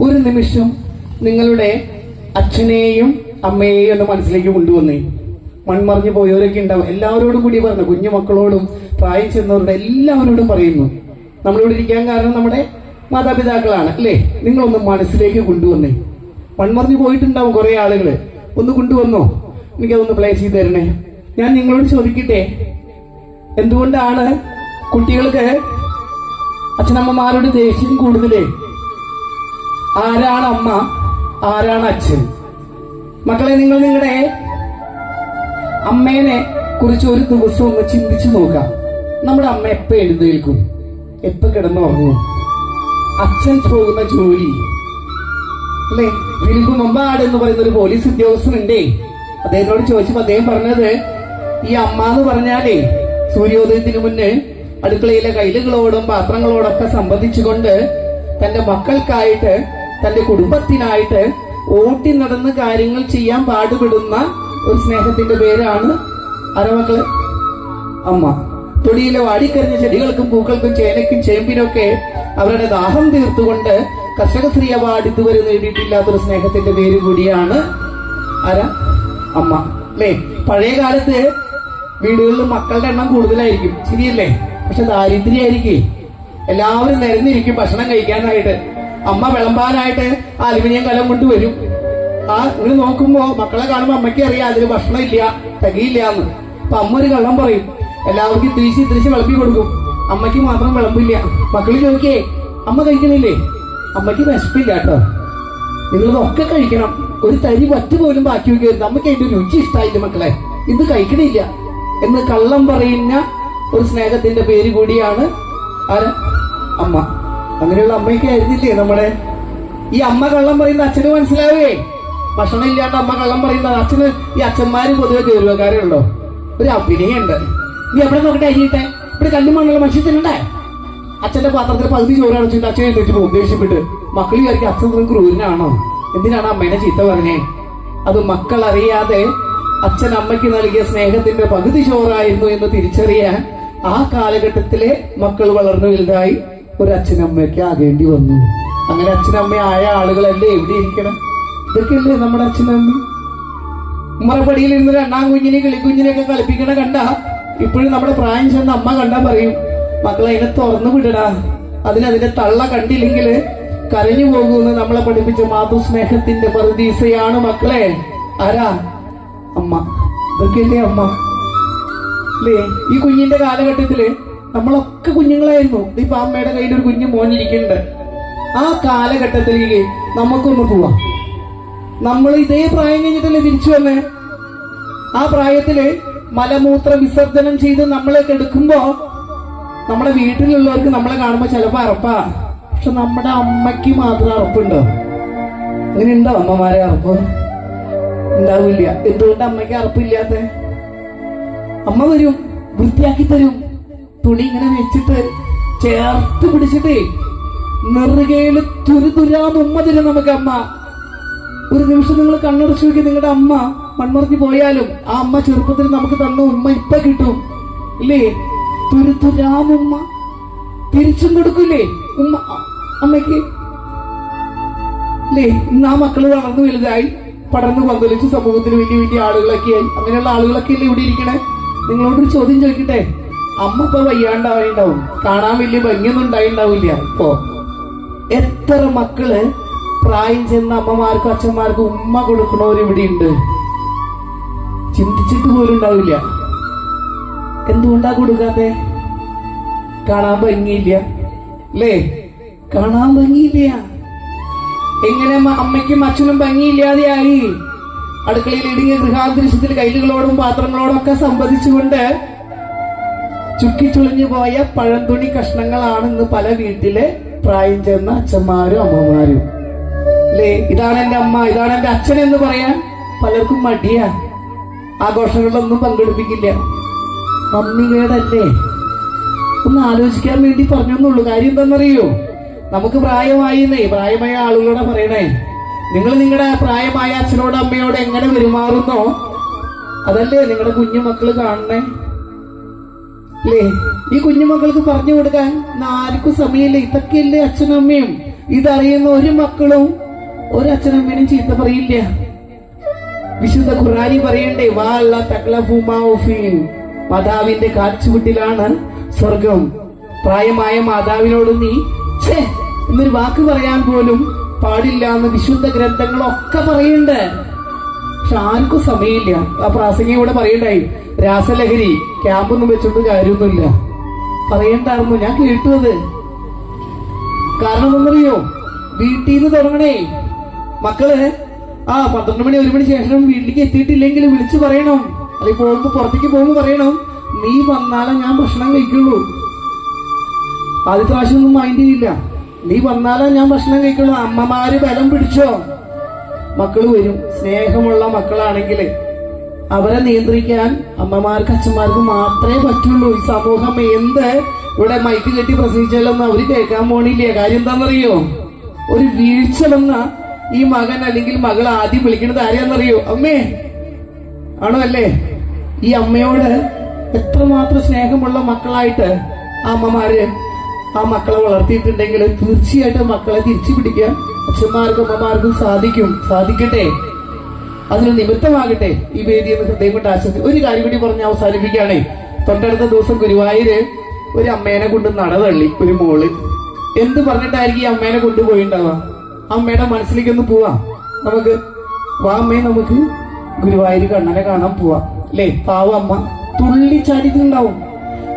ഒരു നിമിഷം നിങ്ങളുടെ അച്ഛനെയും അമ്മയെയും ഒന്ന് മനസ്സിലേക്ക് കൊണ്ടുവന്നേ. മൺമറിഞ്ഞു പോയവരൊക്കെ ഉണ്ടാവും. എല്ലാവരോടും കൂടി പറഞ്ഞു. കുഞ്ഞു മക്കളോടും പ്രായം ചെന്നവരോട് എല്ലാവരോടും പറയുന്നു. നമ്മളിവിടെ ഇരിക്കാൻ കാരണം നമ്മുടെ മാതാപിതാക്കളാണ് അല്ലേ? നിങ്ങളൊന്ന് മനസ്സിലേക്ക് കൊണ്ടുവന്നേ. മൺമറിഞ്ഞു പോയിട്ടുണ്ടാവും കുറെ ആളുകൾ ഒന്ന് കൊണ്ടുവന്നോ? എനിക്കതൊന്ന് പ്ലേ ചെയ്ത് തരണേ. ഞാൻ നിങ്ങളോട് ചോദിക്കട്ടെ? എന്തുകൊണ്ടാണ് കുട്ടികൾക്ക് അച്ഛനമ്മമാരുടെ ദേഷ്യം കൂടുതലേ? ആരാണ് അമ്മ? ആരാണ് അച്ഛൻ? മക്കളെ നിങ്ങൾ നിങ്ങളുടെ അമ്മേനെ കുറിച്ച് ഒരു ദിവസം ഒന്ന് ചിന്തിച്ചു നോക്കാം നമ്മുടെ അമ്മ എപ്പ എഴുന്നേൽക്കും? എപ്പോ കിടന്നുറങ്ങും? അച്ഛൻ പോകുന്ന ജോലി. അല്ലേ? ഫിലിപ്പ് മുമ്പാട് എന്ന് പറയുന്ന ഒരു പോലീസ് ഉദ്യോഗസ്ഥനുണ്ടേ. അദ്ദേഹത്തോട് ചോദിച്ചപ്പോ അദ്ദേഹം പറഞ്ഞത് ഈ അമ്മ എന്ന് പറഞ്ഞാലേ സൂര്യോദയത്തിന് മുന്നേ അടുക്കളയിലെ കൈലുകളോടും പാത്രങ്ങളോടൊക്കെ സംബന്ധിച്ചുകൊണ്ട് തന്റെ മക്കൾക്കായിട്ട് തന്റെ കുടുംബത്തിനായിട്ട് ഓട്ടി നടന്ന് കാര്യങ്ങൾ ചെയ്യാൻ പാടുപെടുന്ന ഒരു സ്നേഹത്തിന്റെ പേരാണ് അരമക്കൾ അമ്മ. തൊടിയിലെ വാടിക്കരിഞ്ഞ ചെടികൾക്കും പൂക്കൾക്കും ചേനയ്ക്കും ചേമ്പിനൊക്കെ അവരുടെ ദാഹം തീർത്തുകൊണ്ട് കർഷക സ്ത്രീ അവാർഡ് ഇതുവരെ നേടിയിട്ടില്ലാത്തൊരു സ്നേഹത്തിന്റെ പേര് കൂടിയാണ് അര അമ്മ. അല്ലേ? പഴയ കാലത്ത് വീടുകളിൽ മക്കളുടെ എണ്ണം കൂടുതലായിരിക്കും. ശരിയല്ലേ? പക്ഷെ ദാരിദ്ര്യമായിരിക്കും എല്ലാവരും നിരന്നിരിക്കും ഭക്ഷണം കഴിക്കാനായിട്ട്. അമ്മ വിളമ്പാനായിട്ട് അലുമിനിയം കലം കൊണ്ടുവരും. ആ ഇങ്ങനെ നോക്കുമ്പോ മക്കളെ കാണുമ്പോ അമ്മയ്ക്ക് അറിയാം അതിന് ഭക്ഷണം ഇല്ല തികയില്ല എന്ന്. അപ്പൊ അമ്മ ഒരു കള്ളം പറയും എല്ലാവർക്കും തിരിച്ച് തിരിച്ച് വിളമ്പി കൊടുക്കും. അമ്മയ്ക്ക് മാത്രം വിളമ്പില്ല. മക്കൾ ചോദിക്കേ അമ്മ കഴിക്കണില്ലേ? അമ്മയ്ക്ക് വിശപ്പില്ല കേട്ടോ. നിങ്ങളിതൊക്കെ കഴിക്കണം. ഒരു തരി പറ്റു പോലും ബാക്കി വെക്കരുത്. അമ്മയ്ക്ക് അതിന്റെ രുചി ഇഷ്ടമായില്ല മക്കളെ? ഇത് കഴിക്കണില്ല. എന്ന് കള്ളം പറയുന്ന ഒരു സ്നേഹത്തിന്റെ പേര് കൂടിയാണ് അമ്മ. അങ്ങനെയുള്ള അമ്മയൊക്കെ ആയിരുന്നില്ലേ നമ്മുടെ? ഈ അമ്മ കള്ളം പറയുന്ന അച്ഛന് മനസ്സിലാവേ? ഭക്ഷണം ഇല്ലാണ്ട് അമ്മ കള്ളം പറയുന്ന അച്ഛന് ഈ അച്ഛന്മാര് പൊതുവെ ഗൗരവക്കാരുണ്ടോ ഒരു അഭിനയുണ്ട് നീ എവിടെ നോക്കട്ടെ അരിയിട്ടെ ഇവിടെ കല്ലുമണ്ണുള്ള മണ്ണുള്ള തിന്നണ്ടേ അച്ഛന്റെ പാത്രത്തിൽ പകുതി ചോറ് അടച്ചിട്ട് അച്ഛൻ എഴുന്നേറ്റ് പോകും. മക്കൾ വിചാരിക്കും അച്ഛൻ ഇത്രയും ക്രൂരനാണോ? എന്തിനാണ് അമ്മേനെ ചീത്ത പറഞ്ഞേ? അത് മക്കൾ അറിയാതെ അച്ഛൻ അമ്മയ്ക്ക് നൽകിയ സ്നേഹത്തിന്റെ പകുതി ചോറായിരുന്നു എന്ന് തിരിച്ചറിയാൻ ആ കാലഘട്ടത്തിലെ മക്കൾ വളർന്നു വലുതായി ഒരു അച്ഛനമ്മയൊക്കെ ആകേണ്ടി വന്നു. അങ്ങനെ അച്ഛനമ്മയായ ആളുകളല്ലേ എവിടെ ഇരിക്കണം? ഇതൊക്കെയല്ലേ നമ്മുടെ അച്ഛനമ്മ? ഉമ്മറപ്പടിയിൽ ഇരുന്ന് രണ്ടാം കുഞ്ഞിനെ കിളിക്കുഞ്ഞിനെയൊക്കെ കളിപ്പിക്കണ കണ്ട ഇപ്പോഴും നമ്മുടെ പ്രായം ചെന്ന അമ്മ കണ്ടാ പറയും മക്കളെ അതിനെ തുറന്നു വിടടാ. അതിനതിന്റെ തള്ള കണ്ടില്ലെങ്കിൽ കരഞ്ഞു പോകുമെന്ന് നമ്മളെ പഠിപ്പിച്ച മാതൃസ്നേഹത്തിന്റെ പറുദീസയാണ് മക്കളെ. ആരാ? അമ്മ. ഇതൊക്കെയല്ലേ അമ്മ? അല്ലേ? ഈ കുഞ്ഞിന്റെ കാലഘട്ടത്തിൽ നമ്മളൊക്കെ കുഞ്ഞുങ്ങളായിരുന്നു. ഇപ്പൊ അമ്മയുടെ കയ്യിൽ ഒരു കുഞ്ഞു മോനിരിക്കുന്നുണ്ട്. ആ കാലഘട്ടത്തിലേക്ക് നമുക്കൊന്ന് പോവാം. നമ്മൾ ഇതേ പ്രായം കഴിഞ്ഞിട്ടല്ലേ തിരിച്ചു വന്നേ? ആ പ്രായത്തിൽ മലമൂത്ര വിസർജനം ചെയ്ത് നമ്മളെ കെടുക്കുമ്പോ നമ്മുടെ വീട്ടിലുള്ളവർക്ക് നമ്മളെ കാണുമ്പോ ചിലപ്പോ അറപ്പാ. പക്ഷെ നമ്മുടെ അമ്മയ്ക്ക് മാത്രം അറപ്പുണ്ടോ? അങ്ങനെ ഉണ്ടോ അമ്മമാരെ അറപ്പ്? ഉണ്ടാവില്ല. എന്തുകൊണ്ട് അമ്മയ്ക്ക് അറപ്പില്ലാത്ത? അമ്മ വരും വൃത്തിയാക്കി തരും. തുണി ഇങ്ങനെ വെച്ചിട്ട് ചേർത്ത് പിടിച്ചിട്ടേ നെറുകയിൽ തുരുതുരാ ഉമ്മ തരും നമുക്ക് അമ്മ. ഒരു നിമിഷം നിങ്ങൾ കണ്ണടച്ചു നോക്കി നിങ്ങളുടെ അമ്മ മൺമറിഞ്ഞു പോയാലും ആ അമ്മ ചെറുപ്പത്തിൽ നമുക്ക് തന്ന ഉമ്മ ഇപ്പൊ കിട്ടും. ഇല്ലേ? തുരുതുരാമുമ്മ തിരിച്ചും കൊടുക്കില്ലേ ഉമ്മ അമ്മയ്ക്ക്. അല്ലേ ഇന്ന് ആ മക്കൾ വളർന്നു വലുതായി. പടർന്നു പന്തലിച്ച് സമൂഹത്തിൽ വലിയ വലിയ ആളുകളൊക്കെ ആയി. അങ്ങനെയുള്ള ആളുകളൊക്കെ അല്ലേ ഇവിടെ ഇരിക്കണേ? നിങ്ങളോടൊരു ചോദ്യം ചോദിക്കട്ടെ? അമ്മ ഇപ്പൊ വയ്യാണ്ടാവുണ്ടാവും കാണാൻ വലിയ ഭംഗിയൊന്നും ഉണ്ടായിണ്ടാവില്ല ഇപ്പോ എത്ര മക്കൾ പ്രായം ചെന്ന അമ്മമാർക്കും അച്ഛന്മാർക്കും ഉമ്മ കൊടുക്കണവർ ഇവിടെ ഉണ്ട് ചിന്തിച്ചിട്ട് പോലും ഉണ്ടാവില്ല. എന്തുകൊണ്ടാ കൊടുക്കാത്തെ? കാണാൻ ഭംഗിയില്ല. അല്ലേ കാണാൻ ഭംഗിയില്ല. എങ്ങനെ അമ്മ- അമ്മയ്ക്കും അച്ഛനും ഭംഗിയില്ലാതെയായി അടുക്കളയിൽ ഇടുങ്ങിയ ഗൃഹാന്തരീക്ഷത്തിൽ കൈലുകളോടും പാത്രങ്ങളോടും ഒക്കെ സംബന്ധിച്ചുകൊണ്ട് ചുക്കിച്ചുളിഞ്ഞു പോയ പഴംതുണി കഷ്ണങ്ങളാണ് ഇന്ന് പല വീട്ടിലെ പ്രായം ചെന്ന അച്ഛന്മാരും അമ്മമാരും. അല്ലേ ഇതാണ് എന്റെ അമ്മ ഇതാണ് എന്റെ അച്ഛൻ എന്ന് പറയാൻ പലർക്കും മടിയാ. ആഘോഷങ്ങളിലൊന്നും പങ്കെടുപ്പിക്കില്ല. നന്ദികേടല്ലേ ഒന്ന് ആലോചിക്കാൻ വേണ്ടി പറഞ്ഞെന്നുള്ളൂ. കാര്യം എന്താണെന്നറിയോ? നമുക്ക് പ്രായമായി എന്നേ പ്രായമായ ആളുകളോടെ പറയണേ. നിങ്ങൾ നിങ്ങളുടെ പ്രായമായ അച്ഛനോട് അമ്മയോട് എങ്ങനെ പെരുമാറുന്നോ? അതല്ലേ നിങ്ങളുടെ കുഞ്ഞു മക്കൾ കാണണേ. അല്ലേ ഈ കുഞ്ഞുമക്കൾക്ക് പറഞ്ഞു കൊടുക്കാൻ ആർക്കും സമയമില്ല. ഇതൊക്കെയല്ലേ അച്ഛനും അമ്മയും ഇതറിയുന്ന ഒരു മക്കളും ഒരു അച്ഛനമ്മേനും ചീത്ത പറയില്ല. വിശുദ്ധ ഖുറാനി പറയണ്ടേ വാള്ള തക്ലഫുമാഫീൻ മാതാവിന്റെ കാച്ചുവിട്ടിലാണ് സ്വർഗം. പ്രായമായ മാതാവിനോട് നീ എന്നൊരു വാക്ക് പറയാൻ പോലും പാടില്ല എന്ന് വിശുദ്ധ ഗ്രന്ഥങ്ങളൊക്കെ പറയണ്ട് പക്ഷെ സമയമില്ല. ആ പ്രാസംഗം ഇവിടെ പറയണ്ടായി. രാസലഹരി ക്യാമ്പൊന്നും വെച്ചോണ്ട് കാര്യമൊന്നുമില്ല. പറയണ്ടായിരുന്നു ഞാൻ കേട്ടു കാരണം എന്നറിയോ വീട്ടിൽ നിന്ന് തുടങ്ങണേ. മക്കൾ ആ പന്ത്രണ്ട് മണി ഒരു മണി ശേഷം വീട്ടിലേക്ക് എത്തിയിട്ടില്ലെങ്കിൽ വിളിച്ചു പറയണം. അല്ലെങ്കിൽ പോകുമ്പോ പുറത്തേക്ക് പോകുമ്പോ പറയണം. നീ വന്നാലേ ഞാൻ ഭക്ഷണം കഴിക്കുള്ളൂ. ആദ്യത്തെ പ്രാവശ്യം ഒന്നും മൈൻഡ് ചെയ്യില്ല. നീ വന്നാലേ ഞാൻ ഭക്ഷണം കഴിക്കുള്ളൂ. അമ്മമാര് ബലം പിടിച്ചോ? മക്കൾ വരും. സ്നേഹമുള്ള മക്കളാണെങ്കിൽ അവരെ നിയന്ത്രിക്കാൻ അമ്മമാർക്ക് അച്ഛന്മാർക്ക് മാത്രമേ പറ്റുള്ളൂ. ഈ സമൂഹം എന്ത്? ഇവിടെ മൈക്ക് കെട്ടി പ്രസംഗിച്ചാലൊന്നും അവർ കേൾക്കാൻ പോണില്ല. കാര്യം എന്താണെന്നറിയോ? ഒരു വീഴ്ച വന്ന ഈ മകൻ അല്ലെങ്കിൽ മകൾ ആദ്യം വിളിക്കുന്നത് ആരെയാണെന്നറിയോ? അമ്മേ. ആണോ അല്ലേ? ഈ അമ്മയോട് എത്രമാത്രം സ്നേഹമുള്ള മക്കളായിട്ട് ആ അമ്മമാര് ആ മക്കളെ വളർത്തിയിട്ടുണ്ടെങ്കിൽ തീർച്ചയായിട്ടും മക്കളെ തിരിച്ചു പിടിക്കാൻ അച്ഛന്മാർക്കും അമ്മമാർക്കും സാധിക്കും സാധിക്കട്ടെ. അതിന് നിമിത്തമാകട്ടെ ഈ വേദി എന്ന് ഹൃദയം കൊണ്ട് ഒരു കാര്യം കൂടി പറഞ്ഞ് അവസാനിപ്പിക്കുകയാണേ. തൊട്ടടുത്ത ദിവസം ഗുരുവായൂര് ഒരു അമ്മേനെ കൊണ്ട് നടതള്ളി ഒരു മോൾ. എന്ത് പറഞ്ഞിട്ടായിരിക്കും ഈ അമ്മേനെ കൊണ്ടുപോയിണ്ടാവുക അമ്മയുടെ മനസ്സിലേക്ക് ഒന്ന് പോവാ. നമുക്ക് വാ അമ്മയെ നമുക്ക് ഗുരുവായൂർ കണ്ണനെ കാണാൻ പോവാ. അല്ലേ പാവ അമ്മ. തുള്ളി ചാടിയിട്ടുണ്ടാവും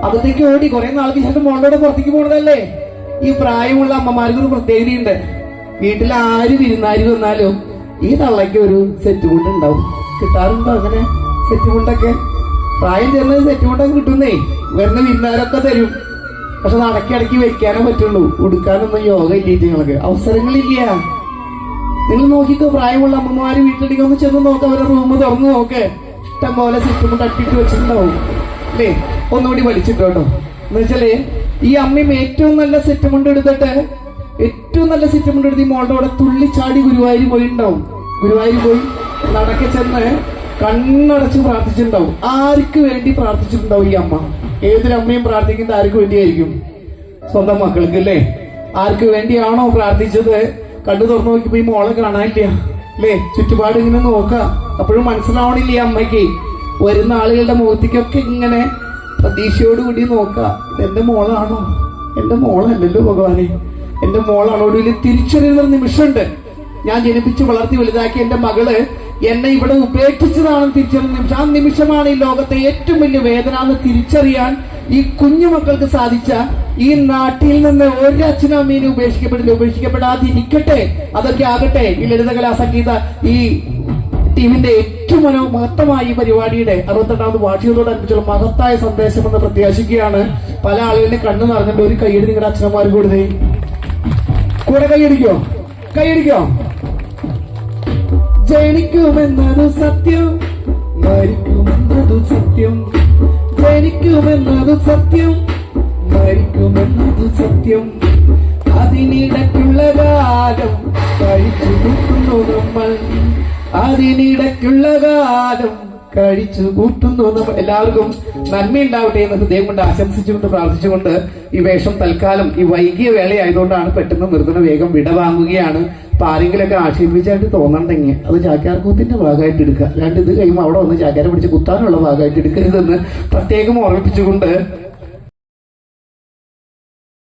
അകത്തേക്ക് ഓടി കുറെ നാൾക്ക് ശേഷം മോളുടെ പുറത്തേക്ക് പോണതല്ലേ? ഈ പ്രായമുള്ള അമ്മമാർക്ക് ഒരു പ്രത്യേകതയുണ്ട്. വീട്ടിൽ ആര് വിരുന്നാരി വന്നാലോ ഈ തള്ളയ്ക്ക് ഒരു സെറ്റ് മുണ്ട് കിട്ടാറുണ്ടോ അങ്ങനെ സെറ്റ് മുണ്ടൊക്കെ പ്രായം ചെന്ന സെറ്റ് മുണ്ടൊക്കെ കിട്ടുന്നേ. വരുന്ന വിരുന്നാരൊക്കെ തരും. പക്ഷെ നടക്കി അടക്കി വെക്കാനേ പറ്റുള്ളൂ. ഉടുക്കാനൊന്നും യോഗ ഇല്ലേറ്റ് നിങ്ങൾക്ക് അവസരങ്ങളില്ല. നിങ്ങൾ നോക്കിക്കോ പ്രായമുള്ള അമ്മമാര് വീട്ടിലേക്ക് ഒന്ന് ചെന്ന് നോക്ക അവരുടെ റൂം തുറന്നു നോക്ക്. ഇഷ്ടം പോലെ സിസ്റ്റം തട്ടിട്ട് വെച്ചിട്ടുണ്ടാവും. അല്ലേ? ഒന്നുകൂടി വലിച്ചിട്ടോ കേട്ടോ എന്ന് വെച്ചാൽ ഈ അമ്മയും ഏറ്റവും നല്ല സെറ്റ് മുണ്ട് എടുത്തിട്ട് ഏറ്റവും നല്ല സെറ്റ് മുണ്ട് എടുത്ത് ഈ മോളുടെ അവിടെ തുള്ളിച്ചാടി ഗുരുവായൂർ പോയി ഉണ്ടാവും ഗുരുവായൂർ പോയി നടക്കെ ചെന്ന് കണ്ണടച്ച് പ്രാർത്ഥിച്ചിട്ടുണ്ടാവും. ആർക്ക് വേണ്ടി പ്രാർത്ഥിച്ചിട്ടുണ്ടാവും ഈ അമ്മ? ഏതൊരു അമ്മയും പ്രാർത്ഥിക്കുന്നത് ആർക്ക് വേണ്ടിയായിരിക്കും? സ്വന്തം മക്കൾക്ക് അല്ലേ? ആർക്ക് വേണ്ടിയാണോ പ്രാർത്ഥിച്ചത്? കണ്ടു തുറന്നു നോക്കിയപ്പോ ഈ മോളെ കാണാനില്ല. അല്ലേ? ചുറ്റുപാട് ഇങ്ങനെ നോക്കാം അപ്പോഴും മനസ്സിലാവണില്ല ഈ അമ്മയ്ക്ക്. വരുന്ന ആളുകളുടെ മുഖത്തേക്കൊക്കെ ഇങ്ങനെ പ്രതീക്ഷയോടുകൂടി നോക്കാം എന്റെ മോളാണോ? എന്റെ മോളല്ലല്ലോ ഭഗവാനെ. എന്റെ മോളാണ് ഒടുവിൽ തിരിച്ചറിയുന്ന നിമിഷമുണ്ട്. ഞാൻ ജനിപ്പിച്ച് വളർത്തി വലുതാക്കി എന്റെ മകൾ എന്നെ ഇവിടെ ഉപേക്ഷിച്ചതാണെന്ന് തിരിച്ചറിയുന്ന നിമിഷം. ആ നിമിഷമാണ് ഈ ലോകത്തെ ഏറ്റവും വലിയ വേദന എന്ന് തിരിച്ചറിയാൻ ഈ കുഞ്ഞു മക്കൾക്ക് സാധിച്ച ഈ നാട്ടിൽ നിന്ന് ഒരു അച്ഛനും അമ്മയും ഉപേക്ഷിക്കപ്പെടില്ല. ഉപേക്ഷിക്കപ്പെടാതിരിക്കട്ടെ. അതൊക്കെ ആകട്ടെ. ഈ ലളിതകലാ സംഗീത ഈ ടീമിന്റെ ഏറ്റവും മഹത്തമായ ഈ പരിപാടിയുടെ അറുപത്തെട്ടാമത് വാർഷികത്തോടനുബന്ധിച്ചുള്ള മഹത്തായ സന്ദേശം എന്ന് പ്രത്യാശിക്കുകയാണ്. പല ആളുകളുടെ കണ്ണു നിറഞ്ഞിട്ട് ഒരു കൈയ്യടി നിങ്ങളുടെ അച്ഛനമാർ കൊടുത്തേ. കൂടെ കൈയടിക്കോ? കൈയടിക്കോ? ജനിക്കുമെന്നതു സത്യം മരിക്കുമെന്നതു സത്യം. ജനിക്കുമെന്നതു സത്യം മരിക്കുമെന്നതു സത്യം. അതിനിടയ്ക്കുള്ള കാലം കഴിച്ചു നിൽക്കുന്നു നമ്മൾ. അതിനിടയ്ക്കുള്ള കാലം കഴിച്ചു കൂട്ടുന്നു നമ്മൾ എല്ലാവർക്കും നന്മയുണ്ടാവട്ടെ എന്ന് ഹൃദയം കൊണ്ട് ആശംസിച്ചുകൊണ്ട് പ്രാർത്ഥിച്ചുകൊണ്ട് ഈ വേഷം തൽക്കാലം ഈ വൈകിയ വേളയായതുകൊണ്ടാണ് പെട്ടെന്ന് നിർത്തണ വേഗം വിടവാങ്ങുകയാണ്. അപ്പൊ ആരെങ്കിലൊക്കെ ആക്ഷേപിച്ചായിട്ട് തോന്നണ്ടെങ്കിൽ അത് ചാക്യാർകൂത്തിന്റെ ഭാഗമായിട്ട് എടുക്കുക. രണ്ട് ഇത് കഴിയുമ്പോൾ അവിടെ വന്ന് ചാക്യാരെ പിടിച്ച് കുത്താനുള്ള ഭാഗമായിട്ട് എടുക്കരുതെന്ന് പ്രത്യേകം ഓർമ്മിപ്പിച്ചുകൊണ്ട്